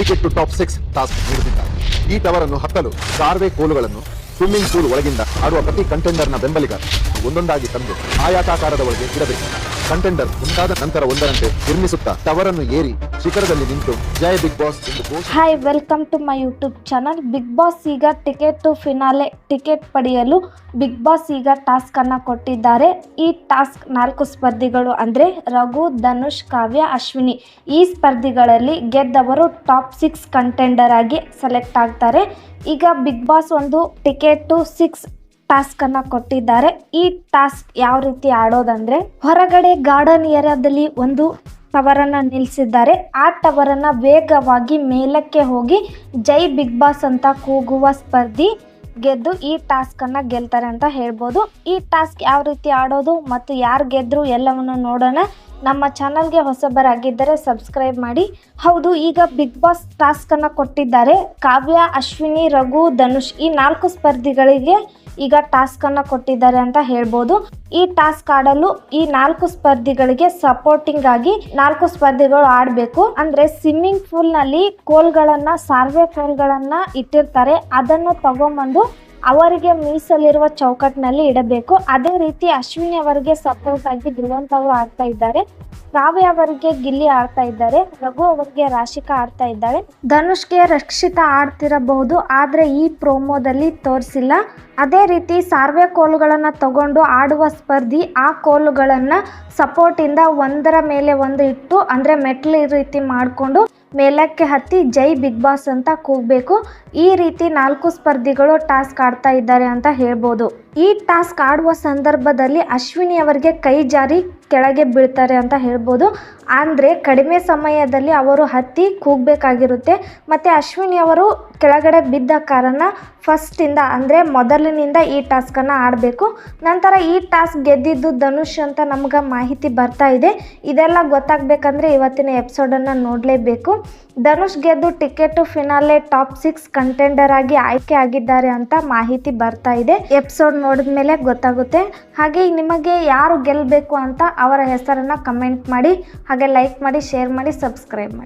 Ticket to top six task ನೀಡುತ್ತಿದ್ದಾರೆ ಈ tower ಅನ್ನು ಹತ್ತಲು ಕಾರ್ವೆ ಕೋಲುಗಳನ್ನು ಸ್ವಿಮ್ಮಿಂಗ್ ಪೂಲ್ ಒಳಗಿಂದ ಆಡುವ ಪ್ರತಿ ಕಂಟೆಂಡರ್ನ ಬೆಂಬಲಿಗರು ಒಂದೊಂದಾಗಿ ತಂದು ಆಯಾತಾಕಾರದ ಒಳಗೆ ಇಡಬೇಕು. ಕಂಟೆಂಡರ್ ಮುಂದಾದ ನಂತರ ಒಂದರಂತೆ ನಿರ್ಮಿಸುತ್ತಾ ಟವರ್ ಅನ್ನು ಏರಿ ಶಿಖರದಲ್ಲಿ ನಿಂತು ಜೈ Bigg Boss hi welcome to my YouTube channel Bigg Boss ಈಗ ಟಿಕೆಟ್ ಟು ಫಿನಾಲೆ ಟಿಕೆಟ್ ಪಡೆಯಲು ಬಿಗ್ ಬಾಸ್ ಈಗ ಟಾಸ್ಕ್ ಅನ್ನ ಕೊಟ್ಟಿದ್ದಾರೆ. ಈ ಟಾಸ್ಕ್ ನಾಲ್ಕು ಸ್ಪರ್ಧಿಗಳು ಅಂದರೆ ರಘು, ಧನುಷ್, ಕಾವ್ಯ, ಅಶ್ವಿನಿ. ಈ ಸ್ಪರ್ಧಿಗಳಲ್ಲಿ ಗೆದ್ದವರು ಟಾಪ್ ಸಿಕ್ಸ್ ಕಂಟೆಂಡರ್ ಆಗಿ ಸೆಲೆಕ್ಟ್ ಆಗ್ತಾರೆ. ಈಗ ಬಿಗ್ ಬಾಸ್ ಒಂದು ಟಿಕೆಟ್ ಟು ಸಿಕ್ಸ್ ಟಾಸ್ಕ್ ಅನ್ನ ಕೊಟ್ಟಿದ್ದಾರೆ. ಈ ಟಾಸ್ಕ್ ಯಾವ ರೀತಿ ಆಡೋದಂದ್ರೆ, ಹೊರಗಡೆ ಗಾರ್ಡನ್ ಏರಿಯಾದಲ್ಲಿ ಒಂದು ಟವರನ್ನು ನಿಲ್ಲಿಸಿದ್ದಾರೆ ಆ ಟವರನ್ನು ವೇಗವಾಗಿ ಮೇಲಕ್ಕೆ ಹೋಗಿ ಜೈ ಬಿಗ್ ಬಾಸ್ ಅಂತ ಕೂಗುವ ಸ್ಪರ್ಧಿ ಗೆದ್ದು ಈ ಟಾಸ್ಕ್ ಅನ್ನ ಗೆಲ್ತಾರೆ ಅಂತ ಹೇಳ್ಬೋದು. ಈ ಟಾಸ್ಕ್ ಯಾವ ರೀತಿ ಆಡೋದು ಮತ್ತು ಯಾರು ಗೆದ್ರು ಎಲ್ಲವನ್ನು ನೋಡೋಣ. ನಮ್ಮ ಚಾನಲ್ಗೆ ಹೊಸಬರಾಗಿದ್ದರೆ ಸಬ್ಸ್ಕ್ರೈಬ್ ಮಾಡಿ. ಹೌದು, ಈಗ ಬಿಗ್ ಬಾಸ್ ಟಾಸ್ಕ್ ಅನ್ನ ಕೊಟ್ಟಿದ್ದಾರೆ. ಕಾವ್ಯ, ಅಶ್ವಿನಿ, ರಘು, ಧನುಷ್ ಈ ನಾಲ್ಕು ಸ್ಪರ್ಧಿಗಳಿಗೆ ಈಗ ಟಾಸ್ಕ್ ಅನ್ನ ಕೊಟ್ಟಿದ್ದಾರೆ ಅಂತ ಹೇಳ್ಬೋದು. ಈ ಟಾಸ್ಕ್ ಆಡಲು ಈ ನಾಲ್ಕು ಸ್ಪರ್ಧಿಗಳಿಗೆ ಸಪೋರ್ಟಿಂಗ್ ಆಗಿ ನಾಲ್ಕು ಸ್ಪರ್ಧಿಗಳು ಆಡಬೇಕು. ಅಂದ್ರೆ ಸ್ವಿಮ್ಮಿಂಗ್ ಪೂಲ್ನಲ್ಲಿ ಕೋಲ್ಗಳನ್ನ, ಸಾರ್ವೆ ಕೋಲ್ಗಳನ್ನ ಇಟ್ಟಿರ್ತಾರೆ. ಅದನ್ನು ತಗೊಂಬಂದು ಅವರಿಗೆ ಮೀಸಲಿರುವ ಚೌಕಟ್ಟಿನಲ್ಲಿ ಇಡಬೇಕು. ಅದೇ ರೀತಿ ಅಶ್ವಿನಿ ಅವರಿಗೆ ಸಪೋರ್ಟ್ ಆಗಿ ಧ್ರುವಂತ್ ಅವರು ಆಡ್ತಾ ಇದ್ದಾರೆ. ಕಾವ್ಯ ಅವರಿಗೆ ಗಿಲ್ಲಿ ಆಡ್ತಾ ಇದ್ದಾರೆ. ರಘು ಅವರಿಗೆ ರಾಶಿಕಾ ಆಡ್ತಾ ಇದ್ದಾರೆ. ಧನುಷ್ಗೆ ರಕ್ಷಿತಾ ಆಡ್ತಿರಬಹುದು, ಆದ್ರೆ ಈ ಪ್ರೋಮೋದಲ್ಲಿ ತೋರಿಸಿಲ್ಲ. ಅದೇ ರೀತಿ ಸಾರ್ವೆ ಕೋಲುಗಳನ್ನು ತಗೊಂಡು ಆಡುವ ಸ್ಪರ್ಧಿ, ಆ ಕೋಲುಗಳನ್ನು ಸಪೋರ್ಟಿಂದ ಒಂದರ ಮೇಲೆ ಒಂದು ಇಟ್ಟು, ಅಂದರೆ ಮೆಟ್ಲು ರೀತಿ ಮಾಡಿಕೊಂಡು ಮೇಲಕ್ಕೆ ಹತ್ತಿ ಜೈ ಬಿಗ್ ಬಾಸ್ ಅಂತ ಕೂಗಬೇಕು. ಈ ರೀತಿ ನಾಲ್ಕು ಸ್ಪರ್ಧಿಗಳು ಟಾಸ್ಕ್ ಆಡ್ತಾ ಇದ್ದಾರೆ ಅಂತ ಹೇಳ್ಬೋದು. ಈ ಟಾಸ್ಕ್ ಆಡುವ ಸಂದರ್ಭದಲ್ಲಿ ಅಶ್ವಿನಿ ಅವರಿಗೆ ಕೈ ಜಾರಿ ಕೆಳಗೆ ಬೀಳ್ತಾರೆ ಅಂತ ಹೇಳ್ಬೋದು. ಅಂದರೆ ಕಡಿಮೆ ಸಮಯದಲ್ಲಿ ಅವರು ಹತ್ತಿ ಕೂಗಬೇಕಾಗಿರುತ್ತೆ. ಮತ್ತು ಅಶ್ವಿನಿ ಅವರು ಕೆಳಗಡೆ ಬಿದ್ದ ಕಾರಣ ಫಸ್ಟಿಂದ ಅಂದರೆ ಮೊದಲಿನಿಂದ ಈ ಟಾಸ್ಕನ್ನು ಆಡಬೇಕು. ನಂತರ ಈ ಟಾಸ್ಕ್ ಗೆದ್ದಿದ್ದು ಧನುಷ್ ಅಂತ ನಮ್ಗೆ ಮಾಹಿತಿ ಬರ್ತಾ ಇದೆ. ಇದೆಲ್ಲ ಗೊತ್ತಾಗಬೇಕಂದ್ರೆ ಇವತ್ತಿನ ಎಪಿಸೋಡನ್ನು ನೋಡಲೇಬೇಕು. ಧನುಷ್ ಗೆದ್ದು ticket to finale top six contender ಆಗಿ ಆಯ್ಕೆ ಆಗಿದ್ದಾರೆ ಅಂತ ಮಾಹಿತಿ ಬರ್ತಾ ಇದೆ. ಎಪಿಸೋಡ್ ನೋಡಿದ ಮೇಲೆ ಗೊತ್ತಾಗುತ್ತೆ. ಹಾಗೆ ನಿಮಗೆ ಯಾರು ಗೆಲ್ಲಬೇಕು ಅಂತ ಅವರ ಹೆಸರನ್ನು ಕಮೆಂಟ್ ಮಾಡಿ ಹಾಗೆ ಲೈಕ್ ಮಾಡಿ ಶೇರ್ ಮಾಡಿ ಸಬ್ಸ್ಕ್ರೈಬ್ ಮಾಡಿ.